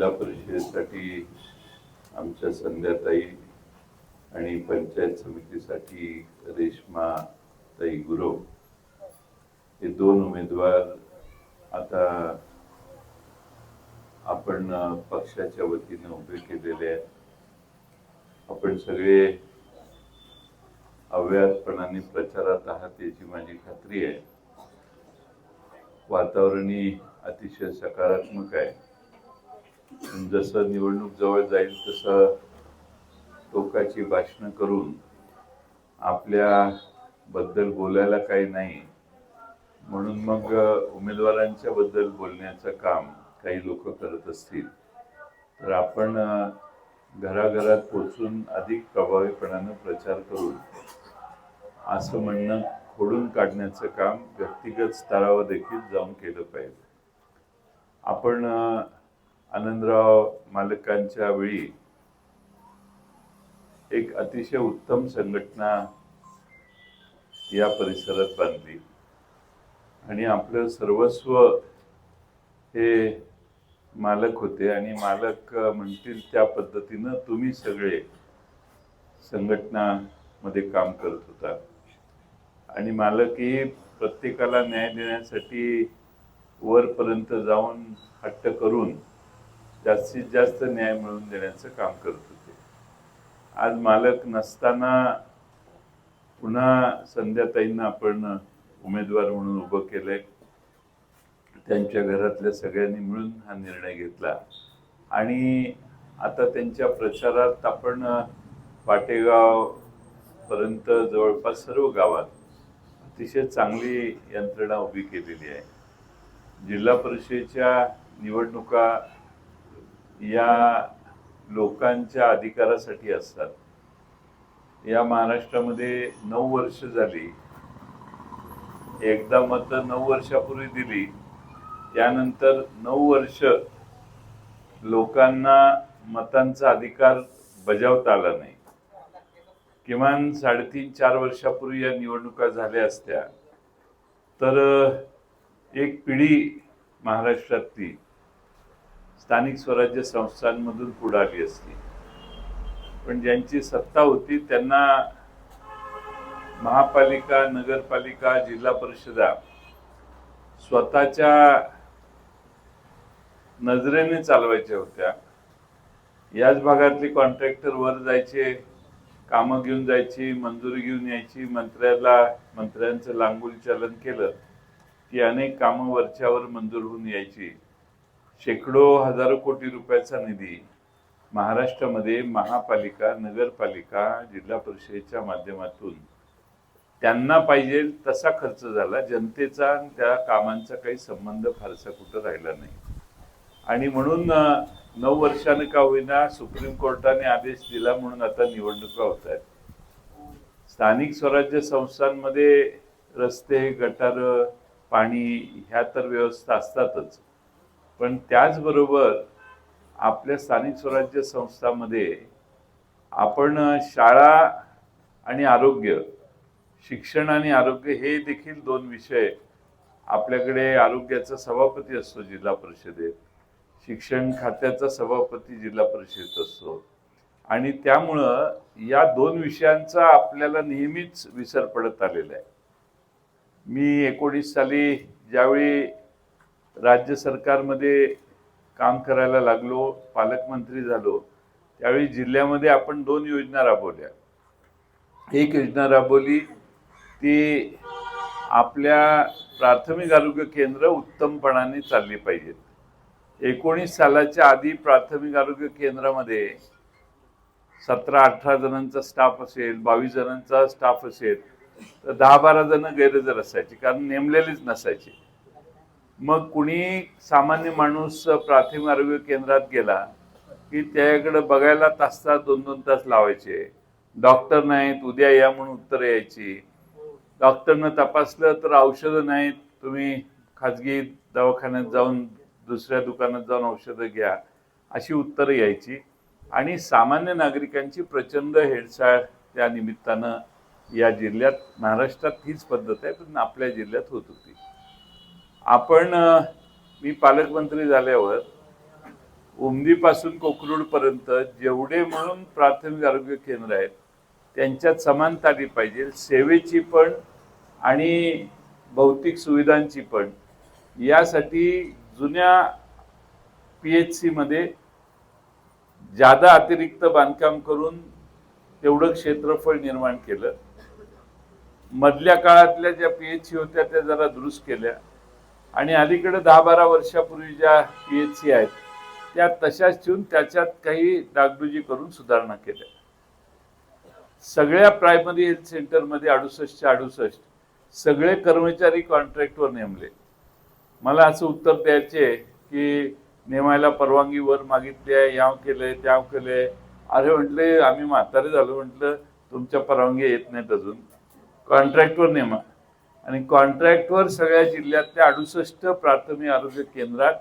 जिल्हा परिषदेसाठी आमच्या संध्याताई आणि पंचायत समितीसाठी रेश्मा ताई गुरव हे दोन उमेदवार आता आपण पक्षाच्या वतीनं उभे केलेले आहेत. आपण सगळे अव्याहतपणाने प्रचारात आहात याची माझी खात्री आहे. वातावरणही अतिशय सकारात्मक आहे. जसं निवडणूक जवळ जाईल तसं टोकाची भाषणं करून आपल्या बद्दल बोलायला काही नाही. म्हणून मग उमेदवारांच्या बद्दल बोलण्याचं काम काही लोक करत असतील. तर आपण घराघरात पोचून अधिक प्रभावीपणानं प्रचार करून असं म्हणणं खोडून काढण्याचं काम व्यक्तिगत स्तरावर देखील जाऊन केलं पाहिजे. आपण आनंदराव मालकांच्या वेळी एक अतिशय उत्तम संघटना या परिसरात बांधली. आणि आपलं सर्वस्व हे मालक होते आणि मालक म्हणतील त्या पद्धतीनं तुम्ही सगळे संघटनामध्ये काम करत होता. आणि मालकही प्रत्येकाला न्याय देण्यासाठी वरपर्यंत जाऊन हट्ट करून जास्तीत जास्त न्याय मिळवून देण्याचं काम करत होते. आज मालक नसताना पुन्हा संध्याताईंना आपण उमेदवार म्हणून उभं केलंय. त्यांच्या घरातल्या सगळ्यांनी मिळून हा निर्णय घेतला. आणि आता त्यांच्या प्रचारात आपण पाटेगाव पर्यंत जवळपास सर्व गावात अतिशय चांगली यंत्रणा उभी केलेली आहे. जिल्हा परिषदेच्या निवडणुका या लोकांच्या अधिकारासाठी असतात. या महाराष्ट्रामध्ये नऊ वर्ष झाली. एकदा मत नऊ वर्षापूर्वी दिली. त्यानंतर नऊ वर्ष लोकांना मतांचा अधिकार बजावता आला नाही. किमान साडेतीन चार वर्षापूर्वी या निवडणुका झाल्या असत्या. तर एक पिढी महाराष्ट्रातली स्थानिक स्वराज्य संस्थांमधून पुढाली असती पण ज्यांची सत्ता होती त्यांना महापालिका नगरपालिका जिल्हा परिषदा स्वतःच्या नजरेने चालवायच्या होत्या. याच भागातले कॉन्ट्रॅक्टर वर जायचे कामं घेऊन जायची मंजुरी घेऊन यायची मंत्र्याला मंत्र्यांचं लांगुल चलन केलं की अनेक कामं वरच्यावर मंजूर होऊन यायची. शेकडो हजारो कोटी रुपयाचा निधी महाराष्ट्रामध्ये महापालिका नगरपालिका जिल्हा परिषदेच्या माध्यमातून त्यांना पाहिजे तसा खर्च झाला. जनतेचा आणि त्या कामांचा काही संबंध फारसा कुठं राहिला नाही. आणि म्हणून नऊ वर्षानं का होईना सुप्रीम कोर्टाने आदेश दिला म्हणून आता निवडणुका होत आहेत. स्थानिक स्वराज्य संस्थांमध्ये रस्ते गटार पाणी ह्या तर व्यवस्था असतातच. पण त्याचबरोबर आपल्या स्थानिक स्वराज्य संस्थामध्ये आपण शाळा आणि आरोग्य शिक्षण आणि आरोग्य हे देखील दोन विषय आपल्याकडे आरोग्याचा सभापती असतो जिल्हा परिषदेत शिक्षण खात्याचा सभापती जिल्हा परिषदेत असतो. आणि त्यामुळं या दोन विषयांचा आपल्याला नेहमीच विसर पडत आलेला आहे. मी एकोणीस साली ज्यावेळी राज्य सरकारमध्ये काम करायला लागलो पालकमंत्री झालो त्यावेळी जिल्ह्यामध्ये आपण दोन योजना राबवल्या. एक योजना राबवली ती आपल्या प्राथमिक आरोग्य केंद्र उत्तमपणाने चालली पाहिजेत. एकोणीस सालाच्या आधी प्राथमिक आरोग्य केंद्रामध्ये सतरा अठरा जणांचा स्टाफ असेल बावीस जणांचा स्टाफ असेल तर दहा बारा जण गैरहजर असायचे कारण नेमलेलीच नसायचे. मग कुणी सामान्य माणूस प्राथमिक आरोग्य केंद्रात गेला की त्याकडे बघायला तास तास दोन दोन तास लावायचे. डॉक्टर नाहीत उद्या या म्हणून उत्तर यायची. डॉक्टरनं तपासलं तर औषधं नाहीत. तुम्ही खाजगी दवाखान्यात जाऊन दुसऱ्या दुकानात जाऊन औषधं घ्या अशी उत्तरं यायची. आणि सामान्य नागरिकांची प्रचंड हेळसाळ त्या निमित्तानं या जिल्ह्यात महाराष्ट्रात हीच पद्धत आहे पण आपल्या जिल्ह्यात होत होती. आपण मी पालकमंत्री झाल्यावर उमदीपासून कोकरूडपर्यंत जेवढे म्हणून प्राथमिक आरोग्य केंद्र आहेत त्यांच्यात समानता आली पाहिजे सेवेची पण आणि भौतिक सुविधांची पण. यासाठी जुन्या पी एच सीमध्ये जादा अतिरिक्त बांधकाम करून तेवढं क्षेत्रफळ निर्माण केलं. मधल्या काळातल्या ज्या पी एच सी होत्या त्या जरा दुरुस्त केल्या. आणि अलीकडे दहा बारा वर्षापूर्वी ज्या पी एच सी आहेत त्या तशाच ठेवून त्याच्यात काही डागडुजी करून सुधारणा केल्या. सगळ्या प्रायमरी हेल्थ सेंटरमध्ये अडुसष्टचे अडुसष्ट सगळे कर्मचारी कॉन्ट्रॅक्टवर नेमले. मला असं उत्तर द्यायचे की नेमायला परवानगी वर मागितली आहे याव केले त्याव केले. अरे म्हटले आम्ही म्हातारे झालो म्हटलं तुमच्या परवानगी येत नाहीत अजून. कॉन्ट्रॅक्टवर नेमा. आणि कॉन्ट्रॅक्टवर सगळ्या जिल्ह्यातल्या अडुसष्ट प्राथमिक आरोग्य केंद्रात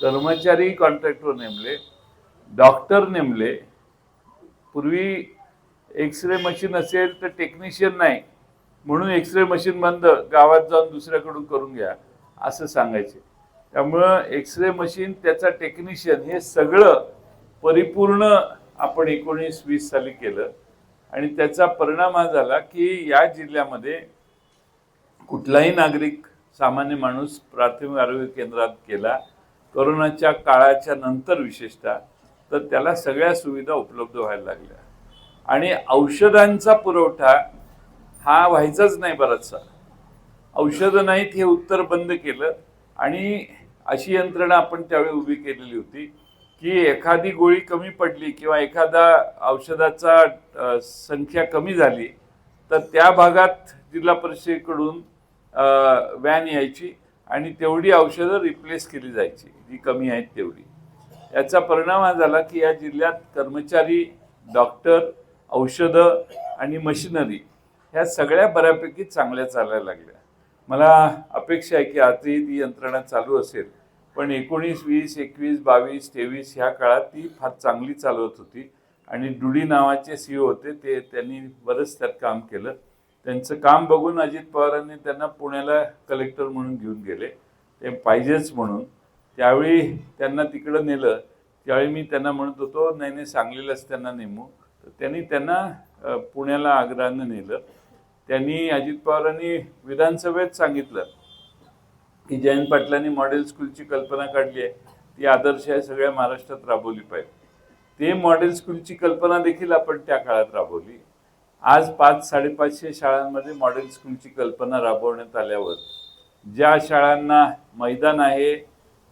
कर्मचारी कॉन्ट्रॅक्टवर नेमले डॉक्टर नेमले. पूर्वी एक्सरे मशीन असेल तर टेक्निशियन नाही म्हणून एक्सरे मशीन बंद गावात जाऊन दुसऱ्याकडून करून घ्या असं सांगायचे. त्यामुळं एक्सरे मशीन त्याचा टेक्निशियन हे सगळं परिपूर्ण आपण एकोणीस वीस साली केलं. आणि त्याचा परिणाम हा झाला की या जिल्ह्यामध्ये कुठलाही नागरिक सामान्य माणूस प्राथमिक आरोग्य केंद्रात केला कोरोनाच्या काळाच्या नंतर विशेषतः तर त्याला सगळ्या सुविधा उपलब्ध व्हायला लागल्या. आणि औषधांचा पुरवठा हा व्हायचाच नाही बराचसा. औषधं नाहीत हे उत्तर बंद केलं आणि अशी यंत्रणा आपण त्यावेळी उभी केलेली होती की एखादी गोळी कमी पडली किंवा एखादा औषधाचा संख्या कमी झाली तर त्या भागात जिल्हा परिषदेकडून व्हॅन यायची आणि तेवढी औषधं रिप्लेस केली जायची. जी कमी आहेत तेवढी. याचा परिणाम हा झाला की या जिल्ह्यात कर्मचारी डॉक्टर औषधं आणि मशिनरी ह्या सगळ्या बऱ्यापैकी चांगल्या चालायला लागल्या. मला अपेक्षा आहे की आजही ती यंत्रणा चालू असेल पण एकोणीस वीस एकवीस बावीस तेवीस ह्या काळात ती फार चांगली चालवत होती आणि डुडी नावाचे सी होते ते त्यांनी बरंच त्यात काम केलं. त्यांचं काम बघून अजित पवारांनी त्यांना पुण्याला कलेक्टर म्हणून घेऊन गेले. ते पाहिजेच म्हणून. त्यावेळी त्यांना तिकडं नेलं. त्यावेळी मी त्यांना म्हणत होतो नाही नाही सांगलीलाच त्यांना नेमू. तर त्यांनी त्यांना पुण्याला आग्रहानं नेलं. त्यांनी अजित पवारांनी विधानसभेत सांगितलं की जयंत पाटलांनी मॉडेल स्कूलची कल्पना काढली आहे. ती आदर्श आहे सगळ्या महाराष्ट्रात राबवली पाहिजे. ते मॉडेल स्कूलची कल्पना देखील आपण त्या काळात राबवली. आज पाच साडेपाचशे शाळांमध्ये मॉडेल स्कूलची कल्पना राबवण्यात आल्यावर ज्या शाळांना मैदान आहे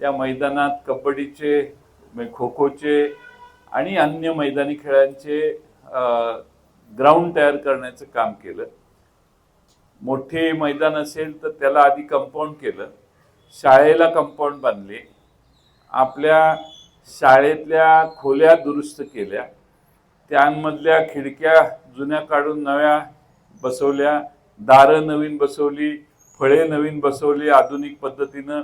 त्या मैदानात कबड्डीचे खो खोचे आणि अन्य मैदानी खेळांचे ग्राउंड तयार करण्याचं काम केलं. मोठे मैदान असेल तर त्याला आधी कंपाऊंड केलं. शाळेला कंपाऊंड बांधले. आपल्या शाळेतल्या खोल्या दुरुस्त केल्या. त्यांमधल्या खिडक्या जुन्या काढून नव्या बसवल्या दारं नवीन बसवली फळे नवीन बसवली आधुनिक पद्धतीनं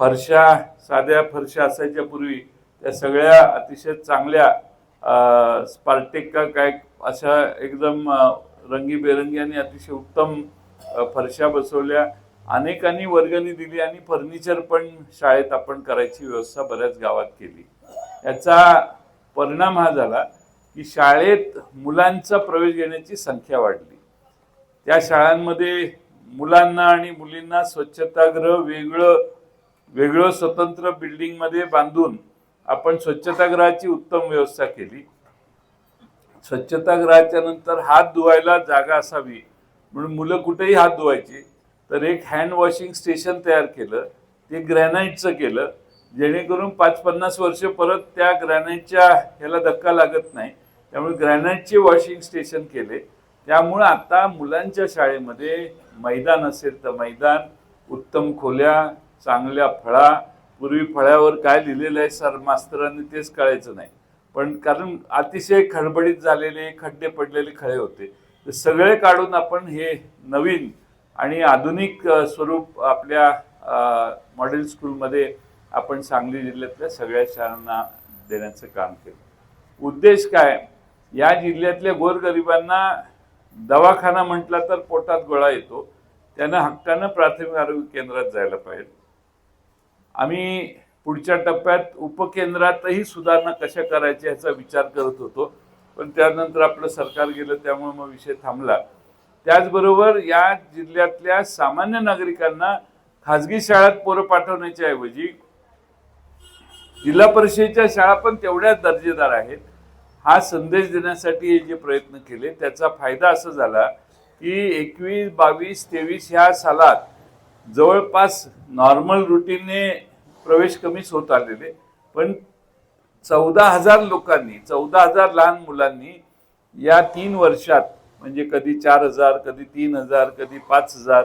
फरशा साध्या फरशा असायच्या पूर्वी त्या सगळ्या अतिशय चांगल्या स्पार्टेक का काय अशा एकदम रंगीबेरंगी आणि अतिशय उत्तम फरशा बसवल्या. अनेकांनी वर्गणी दिली आणि फर्निचर पण शाळेत आपण करायची व्यवस्था बऱ्याच गावात केली. याचा परिणाम हा झाला की शाळेत मुलांचा प्रवेश घेण्याची संख्या वाढली. त्या शाळांमध्ये मुलांना आणि मुलींना स्वच्छतागृह वेगळं वेगळं स्वतंत्र बिल्डिंगमध्ये बांधून आपण स्वच्छतागृहाची उत्तम व्यवस्था केली. स्वच्छतागृहाच्या नंतर हात धुवायला जागा असावी म्हणून मुलं कुठेही हात धुवायची. तर एक हँड वॉशिंग स्टेशन तयार केलं. ते ग्रॅनाईटचं केलं. जेणेकरून पाच पन्नास वर्ष परत त्या ग्रॅनाईटच्या ह्याला धक्का लागत नाही. त्यामुळे ग्रॅनाईटचे वॉशिंग स्टेशन केले. त्यामुळं आता मुलांच्या शाळेमध्ये मैदान असेल तर मैदान उत्तम खोल्या चांगल्या फळा. पूर्वी फळ्यावर काय लिहिलेलं आहे सर मास्तरांनी तेच कळायचं नाही. पण कारण अतिशय खडबडीत झालेले खड्डे पडलेले खळे होते. तर सगळे काढून आपण हे नवीन आणि आधुनिक स्वरूप आपल्या मॉडेल स्कूलमध्ये आपण सांगली जिल्ह्यातल्या सगळ्या शाळांना देण्याचं काम केलं. उद्देश काय? या जिल्ह्यातल्या गोरगरिबांना दवाखाना म्हटला तर पोटात गोळा येतो. त्यांना हक्कानं प्राथमिक आरोग्य केंद्रात जायला पाहिजे. आम्ही पुढच्या टप्प्यात उपकेंद्रातही सुधारणा कशा करायच्या याचा विचार करत होतो. पण त्यानंतर आपलं सरकार गेलं त्यामुळे मग विषय थांबला. त्याचबरोबर या जिल्ह्यातल्या सामान्य नागरिकांना खाजगी शाळेत पोरं पाठवण्याच्या ऐवजी जिल्हा परिषदेच्या शाळा पण तेवढ्याच दर्जेदार आहेत. हा संदेश देण्यासाठी हे जे प्रयत्न केले त्याचा फायदा असा झाला की एकवीस बावीस तेवीस ह्या सालात जवळपास नॉर्मल रुटीनने प्रवेश कमीच होत आलेले. पण चौदा हजार लोकांनी चौदा हजार लहान मुलांनी या तीन वर्षात म्हणजे कधी चार हजार कधी तीन हजार कधी पाच हजार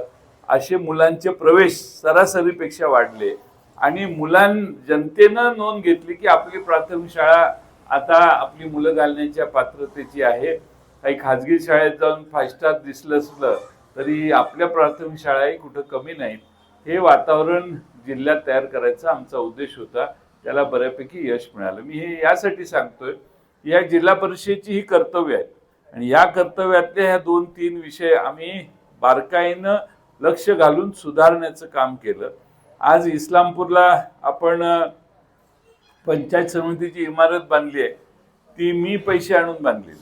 असे मुलांचे प्रवेश सरासरीपेक्षा वाढले. आणि मुलां जनतेनं नोंद घेतली की आपली प्राथमिक शाळा आता आपली मुलं घालण्याच्या पात्रतेची आहे. काही खाजगी शाळेत जाऊन फाय स्टार दिसलं असलं तरी आपल्या प्राथमिक शाळाही कुठं कमी नाहीत. हे वातावरण जिल्ह्यात तयार करायचा आमचा उद्देश होता. त्याला बऱ्यापैकी यश मिळालं. मी हे यासाठी सांगतोय या जिल्हा परिषदेची ही कर्तव्य आहेत आणि या कर्तव्यातले ह्या दोन तीन विषय आम्ही बारकाईनं लक्ष घालून सुधारण्याचं काम केलं. आज इस्लामपूरला आपण पंचायत समितीची इमारत बांधली आहे ती मी पैसे आणून बांधलेली.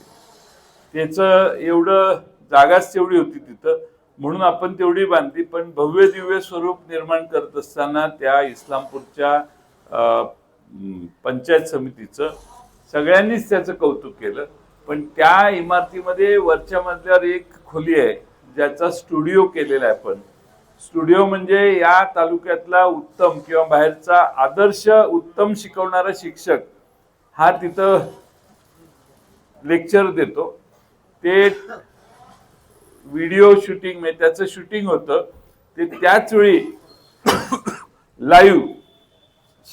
त्याचं एवढं जागाच तेवढी होती तिथं म्हणून आपण तेवढी बांधली पण भव्य दिव्य स्वरूप निर्माण करत असताना त्या इस्लामपूरच्या पंचायत समितीचं सगळ्यांनीच त्याचं कौतुक केलं. पण त्या इमारतीमध्ये वरच्या मजल्यावर एक खोली आहे ज्याचा स्टुडिओ केलेला आहे आपण. स्टुडिओ म्हणजे या तालुक्यातला उत्तम किंवा बाहेरचा आदर्श उत्तम शिकवणारा शिक्षक हा तिथं लेक्चर देतो. ते व्हिडिओ शूटिंग म्हणजे त्याचं शूटिंग होतं. ते त्याच वेळी लाईव्ह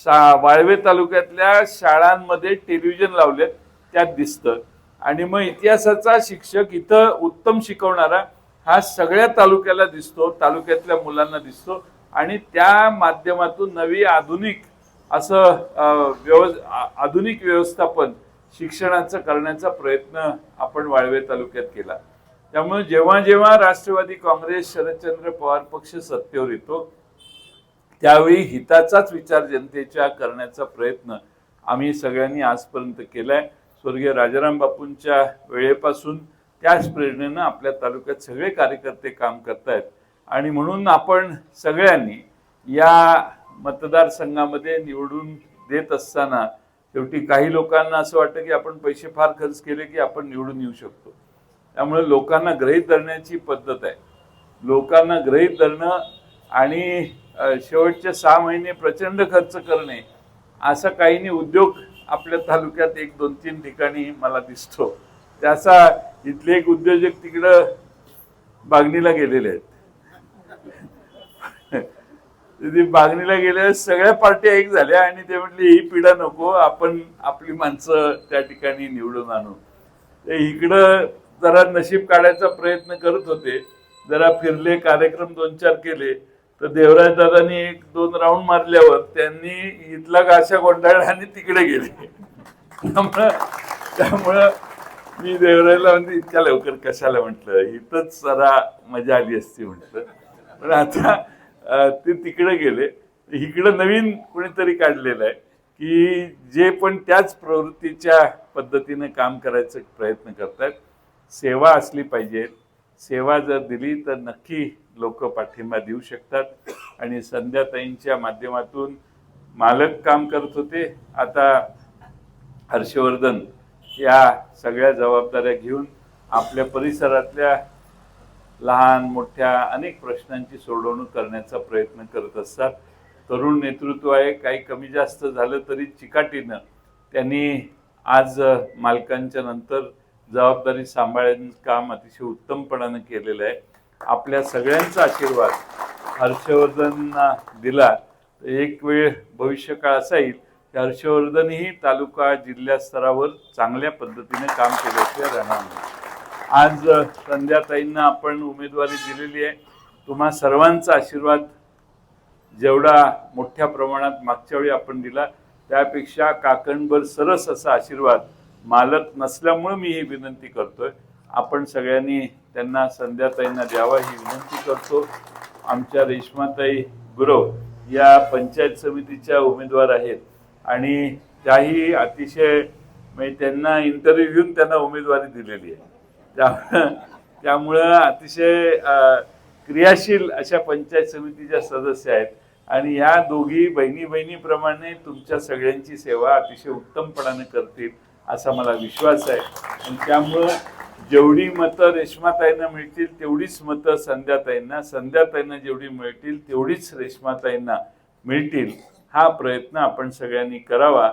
शा वाळवे तालुक्यातल्या शाळांमध्ये टेलिव्हिजन लावले त्यात दिसतं. आणि मग इतिहासाचा शिक्षक इथं उत्तम शिकवणारा हा सगळ्या तालुक्याला दिसतो तालुक्यातल्या मुलांना दिसतो आणि त्या माध्यमातून नवी आधुनिक असं व्यव आधुनिक व्यवस्थापन शिक्षणाचं करण्याचा प्रयत्न आपण वाळवे तालुक्यात केला. त्यामुळे जेव्हा जेव्हा राष्ट्रवादी काँग्रेस शरदचंद्र पवार पक्ष सत्तेवर येतो त्यावेळी हिताचाच विचार जनतेच्या करण्याचा प्रयत्न आम्ही सगळ्यांनी आजपर्यंत केलाय. स्वर्गीय राजाराम बापूंच्या वेळेपासून त्याच प्रेरणेनं आपल्या तालुक्यात सगळे कार्यकर्ते काम करतायत. आणि म्हणून आपण सगळ्यांनी या मतदारसंघामध्ये निवडून देत असताना शेवटी काही लोकांना असं वाटतं की आपण पैसे फार खर्च केले की आपण निवडून येऊ शकतो. त्यामुळे लोकांना ग्रहित धरण्याची पद्धत आहे. लोकांना ग्रहित धरणं आणि शेवटचे सहा महिने प्रचंड खर्च करणे असा काही नाही उद्योग आपल्या तालुक्यात एक दोन तीन ठिकाणी मला दिसतो. त्याचा इथले एक उद्योजक तिकडं बागणीला गेलेले आहेत. तिथे बागणीला गेल्या सगळ्या पार्ट्या एक झाल्या आणि ते म्हटले ही पिढा नको आपण आपली माणसं त्या ठिकाणी निवडून आणू. ते इकडं जरा नशीब काढायचा प्रयत्न करत होते. जरा फिरले कार्यक्रम दोन चार केले. तर देवराज दादांनी एक दोन राऊंड मारल्यावर त्यांनी इथला गाशा गोंधळला आणि तिकडे गेले. त्यामुळं त्यामुळं मी देवरायला म्हणजे इतक्या लवकर कशाला म्हटलं? इथंच जरा मजा आली असती म्हटलं. पण आता ते तिकडे गेले. इकडं नवीन कुणीतरी काढलेलं आहे की जे पण त्याच प्रवृत्तीच्या पद्धतीने काम करायचा प्रयत्न करतात सेवा असली पाहिजे. सेवा जर दिली तर नक्की लोक पाठिंबा देऊ शकतात. आणि संध्याताईंच्या माध्यमातून मालक काम करत होते. आता हर्षवर्धन या सगळ्या जबाबदाऱ्या घेऊन आपल्या परिसरातल्या लहान मोठ्या अनेक प्रश्नांची सोडवणूक करण्याचा प्रयत्न करत असतात. तरुण नेतृत्व आहे काही कमी जास्त झालं तरी चिकाटीनं त्यांनी आज मालकांच्या नंतर जबाबदारी सांभाळण्याचं काम अतिशय उत्तमपणानं केलेलं आहे. आपल्या सगळ्यांचा आशीर्वाद हर्षवर्धनना दिला. तर एक वेळ भविष्यकाळ असा येईल हर्षवर्धनही तालुका जिल्हा स्तरावर चांगल्या पद्धतीने काम केल्याशिवाय राहणार नाही. आज संध्याताईंना आपण उमेदवारी दिलेली आहे. तुम्हा सर्वांचा आशीर्वाद जेवढा मोठ्या प्रमाणात मागच्या वेळी आपण दिला त्यापेक्षा काकणभर सरस असा आशीर्वाद मालक नसल्यामुळे मी ही विनंती करतोय. आपण सगळ्यांनी त्यांना संध्याताईंना द्यावा ही विनंती करतो. आमच्या रेश्माताई गुरव या पंचायत समितीच्या उमेदवार आहेत. आणि त्याही अतिशय म्हणजे त्यांना इंटरव्ह्यू घेऊन त्यांना उमेदवारी दिलेली आहे. त्यामुळं त्यामुळं अतिशय क्रियाशील अशा पंचायत समितीच्या सदस्य आहेत. आणि या दोघी बहिणी बहिणीप्रमाणे तुमच्या सगळ्यांची सेवा अतिशय उत्तमपणाने करतील असा मला विश्वास आहे. आणि त्यामुळं जेवढी मतं रेश्माताईंना मिळतील तेवढीच मतं संध्याताईंना संध्याताईंना जेवढी मिळतील तेवढीच रेश्माताईंना मिळतील. हा प्रयत्न आपण सगळ्यांनी करावा.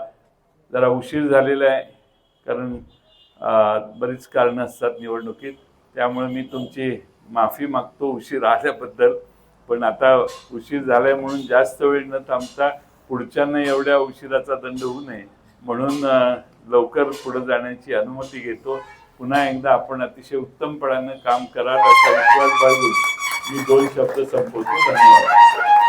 जरा उशीर झालेला आहे कारण बरीच कारणं असतात निवडणुकीत. त्यामुळे मी तुमची माफी मागतो उशीर आल्याबद्दल. पण आता उशीर झालाय म्हणून जास्त वेळ न थांबता पुढच्यांना एवढ्या उशिराचा दंड होऊ नये. म्हणून लवकर पुढे जाण्याची अनुमती घेतो. पुन्हा एकदा आपण अतिशय उत्तमपणानं काम कराल असा विश्वास बाळगून मी दोन शब्द संपवतो. धन्यवाद.